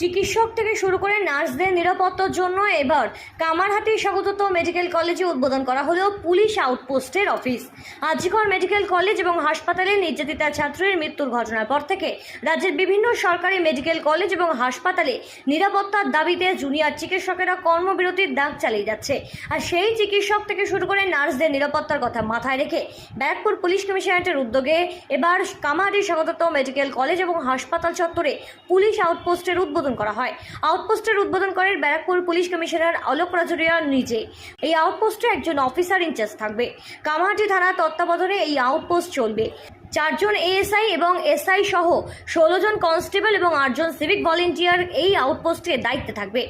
চিকিৎসক থেকে শুরু করে নার্সদের নিরাপত্তার জন্য এবার কামারহাটি স্বাগতত মেডিকেল কলেজে উদ্বোধন করা হলো পুলিশ আউটপোস্টের অফিস। আজিকর মেডিকেল কলেজ এবং হাসপাতালে নির্যাতিতা ছাত্রের মৃত্যুর ঘটনার পর থেকে রাজ্যের বিভিন্ন সরকারি মেডিকেল কলেজ এবং হাসপাতালে নিরাপত্তার দাবিতে জুনিয়র চিকিৎসকেরা কর্মবিরতির ডাক চালিয়ে যাচ্ছে। আর সেই চিকিৎসক থেকে শুরু করে নার্সদের নিরাপত্তার কথা মাথায় রেখে ব্যারাকপুর পুলিশ কমিশনারেটের উদ্যোগে এবার কামারহাটি স্বাগতত মেডিকেল কলেজ এবং হাসপাতাল চত্বরে পুলিশ আউটপোস্টের উদ্বোধন করা হয়। আউটপোস্টের উদ্বোধন করেন ব্যারাকপুর পুলিশ কমিশনার অলোক রাজুরিয়া নিজে। এই আউটপোস্টে একজন অফিসার ইনচার্জ থাকবে। কামাহাটি থানা তত্ত্বাবধানে এই আউটপোস্ট চলবে। চারজন এএসআই এবং এসআই সহ ষোলো জন কনস্টেবল এবং আটজন সিভিক ভলেন্টিয়ার এই আউটপোস্টে দায়িত্বে থাকবে।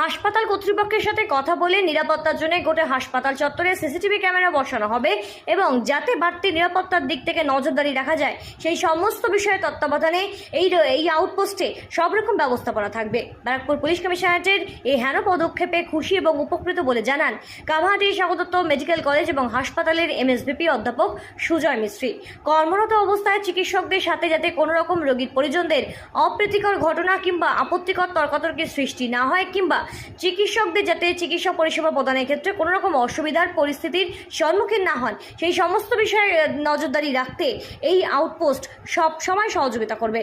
হাসপাতাল কর্তৃপক্ষের সাথে কথা বলে নিরাপত্তার জন্য গোটা হাসপাতাল চত্বরে সিসিটিভি ক্যামেরা বসানো হবে এবং যাতে বাড়তি নিরাপত্তার দিক থেকে নজরদারি রাখা যায়, সেই সমস্ত বিষয়ে তত্ত্বাবধানে এই এই আউটপোস্টে সব রকম ব্যবস্থাপনা থাকবে। ব্যারাকপুর পুলিশ কমিশনারেটের এই হেন পদক্ষেপে খুশি এবং উপকৃত বলে জানান কামাহাটি স্বাগতত্ব মেডিকেল কলেজ এবং হাসপাতালের এমএসবিপি অধ্যাপক সুজয় মিস্ত্রি। কর্মরত অবস্থায় চিকিৎসকদের সাথে যাতে কোনো রকম রোগীর পরিজনদের অপ্রীতিকর ঘটনা কিংবা আপত্তিকর তর্কাতর্কের সৃষ্টি না হয় কিংবা চিকিৎসকদের যাতে চিকিৎসা পরিষেবা প্রদানের ক্ষেত্রে কোনো রকম অসুবিধার পরিস্থিতির সম্মুখীন না হন, সেই সমস্ত বিষয়ে নজরদারি রাখতে এই আউটপোস্ট সব সময় সহযোগিতা করবে।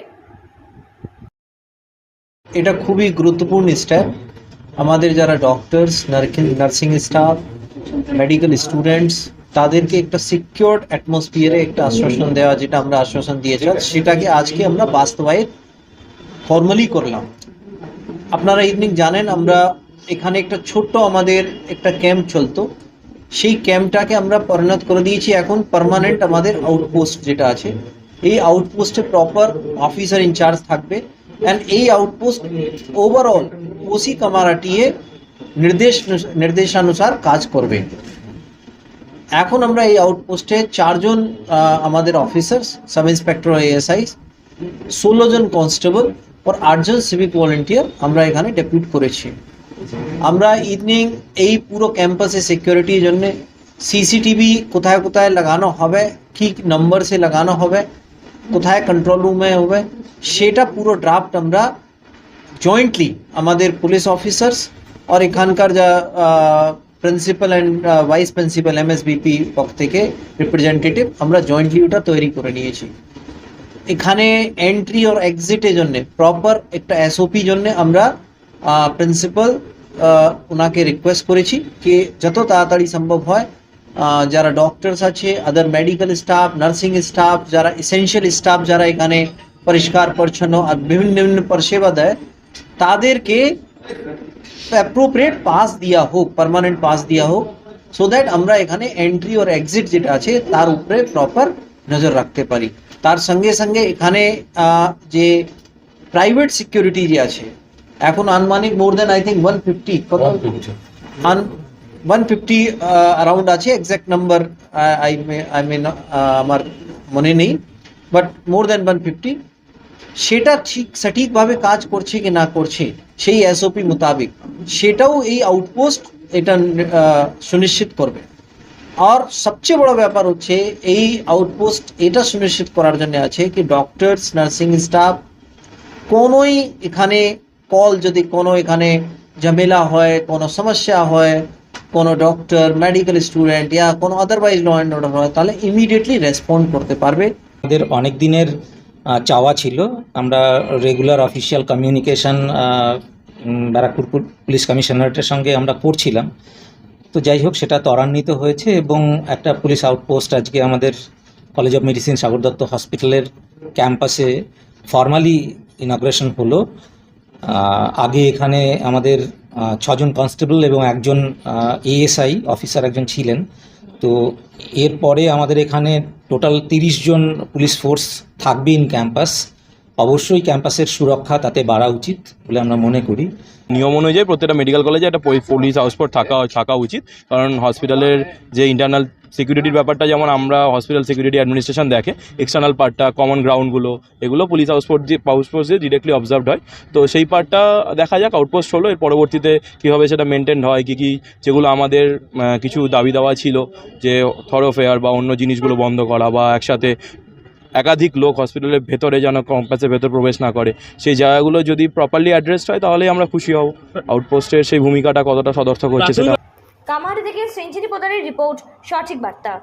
এটা খুবই গুরুত্বপূর্ণ স্টেপ আমাদের যারা doctors nursing staff medical students তাদেরকে একটা সিকিউর অ্যাটমসফিয়ারে একটা আশ্বাসন দেওয়া, যেটা আমরা আশ্বাসন দিয়েছিলাম, সেটাকে আজকে আমরা বাস্তবায়িত ফর্মালি করলাম। আপনারা ইভিনিং জানেন, আমরা এখানে একটা ছোট্ট আমাদের একটা ক্যাম্প চলতো। সেই ক্যাম্পটাকে আমরা পরিণত করে দিয়েছি এখন পার্মানেন্ট আমাদের আউটপোস্ট যেটা আছে। এই আউটপোস্টে প্রপার অফিসার ইনচার্জ থাকবে অ্যান্ড এই আউটপোস্ট ওভারঅল ওসি কামারাটিয়ে নির্দেশ, নির্দেশানুসার কাজ করবে। এখন আমরা এই আউটপোস্টে চারজন আমাদের অফিসার সাব ইন্সপেক্টর এএসআই ষোলো জন কনস্টেবল আর আটজন সিভিক ভলেন্টিয়ার আমরা এখানে ডেপুট করেছি আমরা ইভিনিং এই পুরো ক্যাম্পাসে সিকিউরিটির জন্য সিসিটিভি কোথায় কোথায় লাগানো হবে কি নম্বর সে লাগানো হবে কোথায় কন্ট্রোল রুমে হবে সেটা পুরো ড্রাফট আমরা জয়েন্টলি আমাদের পুলিশ অফিসার্স আর এখানকার যা principal and vice principal MSVP পক্ষ থেকে রিপ্রেজেন্টেটিভ আমরা জয়েন্টলি ওটা তৈরি করে নিয়েছি এখানে এন্ট্রি আর এক্সিটের জন্য প্রপার একটা এসওপি জন্য আমরা প্রিন্সিপাল ওনাকে রিকোয়েস্ট করেছি যে যত তাড়াতাড়ি সম্ভব হয় যারা ডক্টরস আছে other medical staff nursing staff যারা এসেনশিয়াল স্টাফ যারা এখানে পরিষ্কার, পরিচ্ছন্ন আর বিভিন্ন বিভিন্ন পরিষেবা দেয়, তাদেরকে অ্যাপ্রোপ্রিয়েট পাস দেওয়া হোক পার্মানেন্ট পাস দেওয়া হোক সো দ্যাট আমরা এখানে এন্ট্রি ওর এক্সিট যেটা আছে, তার উপরে প্রপার নজর রাখতে পারি। তার সঙ্গে সঙ্গে এখানে যে প্রাইভেট সিকিউরিটি যে আছে এখন আনুমানিক more than I think one fifty and one fifty around আছে exact number I may I may আমার মনে নেই but more than one fifty সেটা ঠিক সঠিকভাবে কাজ করছে কি না করছে সেই এসওপি মোতাবেক সেটাও এই আউটপোস্ট এটা সুনিশ্চিত করবে। আর সবচেয়ে বড় ব্যাপার হচ্ছে এই আউটপোস্ট এটা সুনিশ্চিত করার জন্য আছে কি ডক্টরস নার্সিং স্টাফ কোনোই এখানে কল যদি কোনো এখানে ঝামেলা হয়, কোনো সমস্যা হয়, কোনো ডক্টর মেডিকেল স্টুডেন্ট ইয়া কোনো আদারওয়াইজ ল অ্যান্ড অর্ডার হয়, তাহলে ইমিডিয়েটলি রেসপন্ড করতে পারবে। আমাদের অনেক দিনের চাওয়া ছিল। আমরা regular official communication Barrackpore police কমিশনারেটের সঙ্গে আমরা করছিলাম। তো যাই হোক, সেটা ত্বরান্বিত হয়েছে এবং একটা পুলিশ আউটপোস্ট আজকে আমাদের college of medicine Sagar Dutta হসপিটালের ক্যাম্পাসে ফর্মালি ইনগ্রেশন হলো। আগে এখানে আমাদের ছজন কনস্টেবল এবং একজন এএসআই অফিসার একজন ছিলেন। তো এরপরে আমাদের এখানে টোটাল তিরিশ জন পুলিশ ফোর্স থাকবে ইন ক্যাম্পাস। অবশ্যই ক্যাম্পাসের সুরক্ষা তাতে বাড়া উচিত বলে আমরা মনে করি। নিয়ম অনুযায়ী প্রত্যেকটা মেডিকেল কলেজে একটা পুলিশ হাউসপোর্ট থাকা থাকা উচিত। কারণ হসপিটালের যে ইন্টারনাল সিকিউরিটির ব্যাপারটা, যেমন আমরা হসপিটাল সিকিউরিটি অ্যাডমিনিস্ট্রেশন দেখে এক্সটার্নাল পার্টটা কমন গ্রাউন্ডগুলো এগুলো পুলিশ হাউসপোর্ট দিয়ে হাউসপোর্ট দিয়ে ডিরেক্টলি অবজার্ভড হয়। তো সেই পার্টটা দেখা যাক আউটপোস্ট হলো, এর পরবর্তীতে কীভাবে সেটা মেনটেন হয়, কী কী যেগুলো আমাদের কিছু দাবি দাওয়া ছিল, যে থরোফেয়ার বা অন্য জিনিসগুলো বন্ধ করা বা একসাথে একাধিক লোক হসপিটালের ভেতরে যেন ক্যাম্পাসের ভেতর প্রবেশ না করে। সেই জায়গাগুলো যদি প্রপারলি অ্যাড্রেস হয় তাহলে আমরা খুশি হব। আউটপোস্টের সেই ভূমিকাটা কতটা সদর্থক হচ্ছে সেটা কামারহাটি থেকে সেঞ্চুরি প্রদানের রিপোর্ট সঠিক বার্তা।